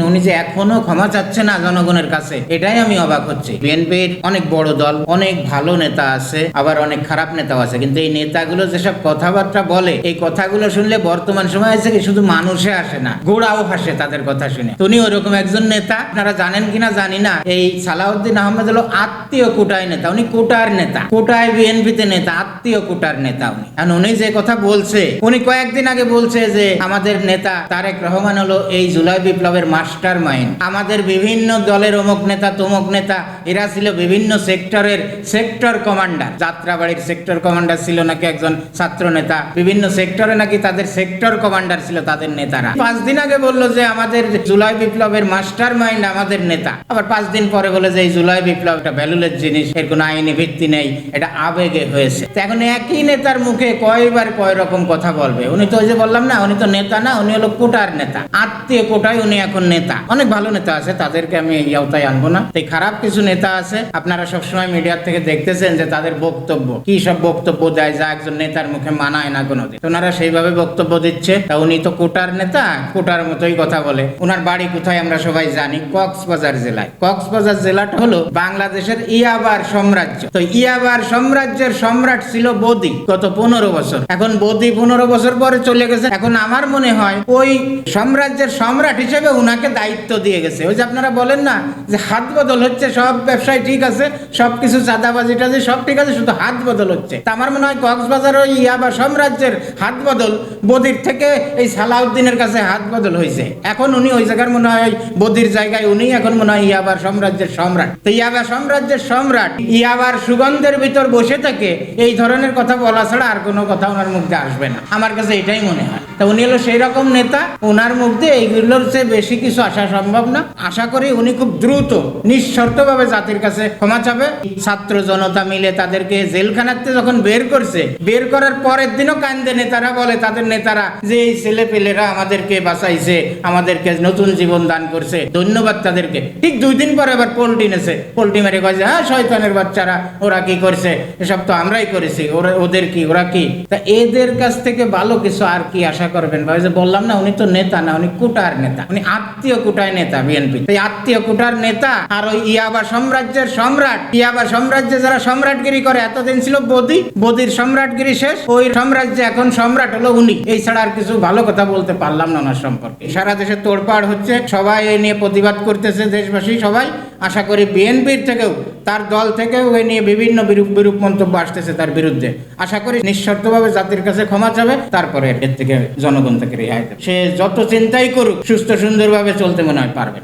উনি যে এখনও ক্ষমা চাচ্ছে না জনগণের কাছে, এটাই আমি অবাক হচ্ছি। বিএনপির অনেক বড় দল, অনেক ভালো নেতা আছে, আবার অনেক খারাপ নেতাও আছে, কিন্তু এই নেতাগুলো যেসব কথাবার্তা বলে, এই কথাগুলো শুনলে বর্তমান সময় আছে কি শুধু মানুষে আসে না, গোড়াও হাসে তাদের কথা শুনে। উনি ওরকম একজন নেতা, আপনারা জানেন কিনা জানি না, এই সালাউদ্দিন আহমেদ হলো আত্মীয় কোটায় নেতা, উনি কোটার নেতা, কোটায় বিএনপিতে নেতা, আত্মীয় কোটার নেতা উনি। এখন উনি যে কথা বলছে, উনি কয়েকদিন আগে বলছে যে, আমাদের নেতা তারেক রহমান হলো এই জুলাই বিপ্লবের মাস্টার মাইন্ড। আমাদের বিভিন্ন দলের অমুক নেতা তমুক নেতা, এরা ছিল বিভিন্ন সেক্টরের সেক্টর কমান্ডার। যাত্রাবাড়ির সেক্টর কমান্ডার ছিল নাকি একজন ছাত্র নেতা, বিভিন্ন সেক্টরে নাকি তাদের সেক্টর কমান্ডার ছিল তাদের নেতারা। পাঁচ দিন আগে বলল যে, আমাদের জুলাই বিপ্লবের মাস্টার মাইন্ড আমাদের নেতা। আবার পাঁচ দিন পরে বলে যে, এই জুলাই বিপ্লব একটা ভ্যালুলেস জিনিস, এর কোনো আইনি ভিত্তি নেই, এটা আবেগে হয়েছে। এখন একই নেতার মুখে কয়বার কয় রকম কথা বলবে। উনি তো ওই যে বললাম না, উনি তো নেতা না, উনি হলো কোটার নেতা। আত্মীয় কোটায় উনি এখন নেতা। অনেক ভালো নেতা আছে, তাদেরকে আমি এই আওতায় আনব না। তাই খারাপ কিছু নেতা আছে, আপনারা সবসময় মিডিয়ার থেকে দেখতেছেন যে তাদের বক্তব্য, কি সব বক্তব্য দেয় যা একজন নেতার মুখে মানায় না কোনোদিন। ওনারা সেইভাবে বক্তব্য দিচ্ছে, তা উনি তো কোটার নেতা, কোটার মতোই কথা বলে। ওনার বাড়ি কোথায় আমরা সবাই জানি, কক্সবাজার জেলায়। কক্সবাজার জেলাটা হলো বাংলাদেশের ইয়াবার সাম্রাজ্য। তো ইয়াবার সাম্রাজ্যের সম্রাট ছিল বদি গত পনেরো বছর। এখন বদি পনেরো বছর পরে চলে গেছে। এখন আমার মনে হয় ওই সাম্রাজ্যের সম্রাট হিসেবে উনাকে দায়িত্ব দিয়ে গেছে। ওই যে আপনারা বলেন না যে হাত বদল হচ্ছে, সব ব্যবসায় ঠিক আছে সবকিছু চাঁদাবাজি টাজি সব ঠিক আছে, শুধু হাত বদল হচ্ছে। তা আমার মনে হয় কক্সবাজার ওই ইয়াবা সাম্রাজ্যের হাত বদল, বদির থেকে এই সালাউদ্দিনের কাছে হাত বদল হয়েছে। এখন উনি ওই জায়গার মনে হয় ওই বদির জায়গায় উনি এখন মনে হয় ইয়াবার সাম্রাজ্যের সম্রাট। তো ইয়াবা সাম্রাজ্যের সম্রাট ইয়াবার সুগন্ধের ভিতর বসে থাকে এই ধরনের কথা বলা ছাড়া আর কোনো কথা ওনার মুখে আসবে না। আমার কাছে এটাই মনে হয়। তা উনি হলো সেই রকম নেতা ওনার মধ্যে এইগুলোর চেয়ে বেশি কিছু আসা সম্ভব না। আশা করি উনি খুব দ্রুত, নিঃশর্তভাবে জাতির কাছে ক্ষমা চাবে। ছাত্র জনতা মিলে তাদেরকে জেলখানাতে যখন বের করছে, বের করার পরের দিনও কান্দে নেতারা বলে, তাদের নেতারা যে এই ছেলে পেলেরা আমাদেরকে বাঁচাইছে, আমাদেরকে নতুন জীবন দান করছে, ধন্যবাদ তাদেরকে। ঠিক দুই দিন পরে আবার পোল্টি নেছে পোল্টি মেরে কয় যে হ্যাঁ শয়তানের বাচ্চারা, ওরা কি করছে? এসব তো আমরাই করেছি, ওরা, ওদের কি, ওরা কি? তা এদের কাছ থেকে ভালো কিছু আর কি আশা করবেন ভাই যে বললাম না, উনি তো নেতা না, উনি কুটার নেতা, উনি আত্মীয় কুটায় নেতা বিএনপি। এই আত্মীয় কুটার নেতা আর ওই ইয়াবা সাম্রাজ্যের সম্রাট, ইয়াবা সাম্রাজ্যে যারা সম্রাটগিরি করে, এতদিন ছিল বদি, বদির সম্রাটগিরি শেষ, ওই সাম্রাজ্যে এখন সম্রাট হলো উনি। এই ছাড়া আর কিছু ভালো কথা বলতে পারলাম না ওনার সম্পর্কে। সারা দেশে তোড়পাড় হচ্ছে, সবাই এই নিয়ে প্রতিবাদ করতেছে দেশবাসী সবাই। আশা করি বিএনপির থেকেও, তার দল থেকেও এ নিয়ে বিভিন্ন বিরূপ বিরূপ মন্তব্য আসতেছে তার বিরুদ্ধে। আশা করি নিঃশর্তভাবে জাতির কাছে ক্ষমা চাবে, তারপরে এর থেকে জনগণ থেকে রেহাই সে যত চিন্তাই করুক, সুস্থ সুন্দরভাবে চলতে মনে হয় পারবে।